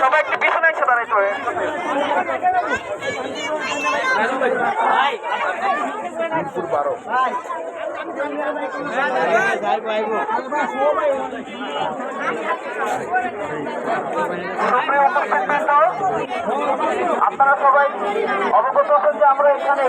সবাই একটু পিছনে এসে দাঁড়াইতে হবে সুপ্রিয় উপস্থিতবৃন্দ, আপনারা সবাই অবগত আছেন যে আমরা এখানে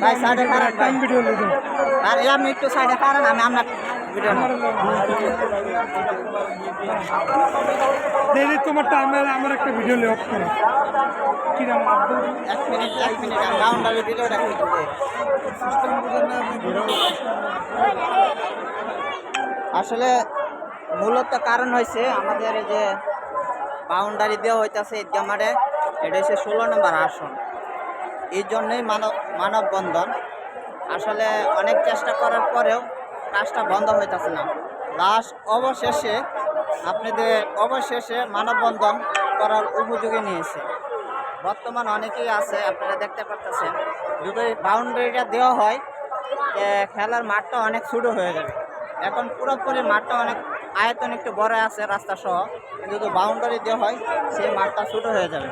ভাই সাইডে খারাপ ভাই। আর আপনি একটু সাইডে খারাপ আমি আপনার ভিডিও দেখি তোমার টাইমে আমার একটা ভিডিও লে অফ করো। কিরাম আব্দুল এক মিনিট এক মিনিট আমি বাউন্ডারি ভিডিওটা করতে আসলে মূলত কারণ হয়েছে আমাদের যে বাউন্ডারি দেওয়া হইতেছে ঈদগাহ মাঠে, এটা হচ্ছে ষোলো নম্বর আসন। এই জন্যই মানব, মানববন্ধন। আসলে অনেক চেষ্টা করার পরেও কাজটা বন্ধ হইতেছে না। লাস্ট অবশেষে আপনাদের অবশেষে মানববন্ধন করার উপযোগী নিয়েছে। বর্তমান অনেকেই আছে, আপনারা দেখতে পাচ্ছেন যদি বাউন্ডারিটা দেওয়া হয় খেলার মাঠটা অনেক ছোটো হয়ে যাবে। এখন পুরোপুরি মাঠটা অনেক আয়তন একটু বড় আছে রাস্তা সহ কিন্তু যদি বাউন্ডারি দেওয়া হয়, সেই মাঠটা ছোটো হয়ে যাবে।